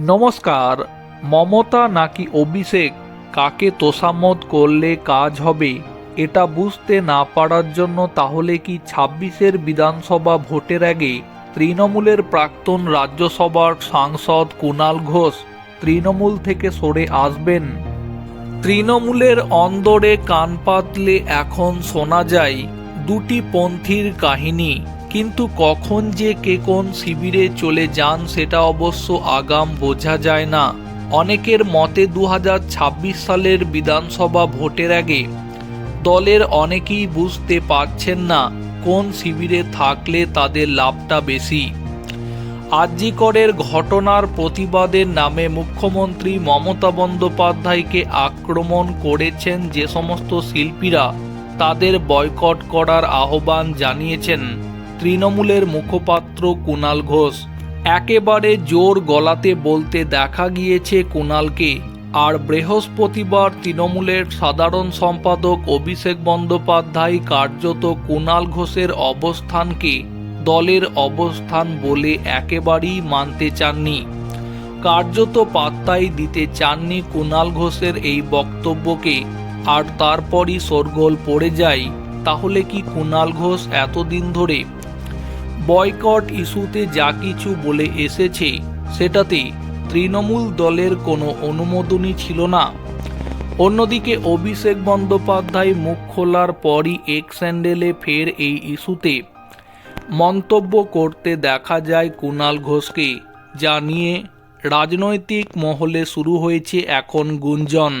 নমস্কার, মমতা নাকি অভিষেক? কাকে তোষামত করলে কাজ হবে? এটা বুঝতে না পারার জন্য তাহলে কি ছাব্বিশের বিধানসভা ভোটের আগে তৃণমূলের প্রাক্তন রাজ্যসভার সাংসদ কুণাল ঘোষ তৃণমূল থেকে সরে আসবেন? তৃণমূলের অন্দরে কান পাতলে এখন শোনা যায় দুটি পন্থীর কাহিনী। কিন্তু কখন যে কে কোন শিবিরে চলে যান সেটা অবশ্য আগাম বোঝা যায় না। অনেকের মতে দু হাজার ছাব্বিশ সালের বিধানসভা ভোটের আগে দলের অনেকেই বুঝতে পারছেন না কোন শিবিরে থাকলে তাদের লাভটা বেশি। আরজিকরের ঘটনার প্রতিবাদের নামে মুখ্যমন্ত্রী মমতা বন্দ্যোপাধ্যায়কে আক্রমণ করেছেন যে সমস্ত শিল্পীরা, তাদের বয়কট করার আহ্বান জানিয়েছেন। তৃণমূলের মুখপাত্র কুণাল ঘোষ। একেবারে জোর গলাতে বলতে দেখা গিয়েছে কুণালকে। আর বৃহস্পতিবার তৃণমূলের সাধারণ সম্পাদক অভিষেক বন্দ্যোপাধ্যায় কার্যত কুণাল ঘোষের অবস্থানকে দলের অবস্থান বলে একেবারেই মানতে চাননি। কার্যত পাত্তাই দিতে চাননি কুণাল ঘোষের এই বক্তব্যকে। আর তারপরই শোরগোল পড়ে যায়। তাহলে কি কুণাল ঘোষ এতদিন ধরে বয়কট ইস্যুতে যা কিছু বলে এসেছে, সেটাতে তৃণমূল দলের কোনো অনুমোদনই ছিল না। অন্যদিকে অভিষেক বন্দ্যোপাধ্যায় মুখ খোলার পরই এক স্যান্ডেলে ফের এই ইস্যুতে মন্তব্য করতে দেখা যায় কুণাল ঘোষকে, যা নিয়ে রাজনৈতিক মহলে শুরু হয়েছে এখন গুঞ্জন।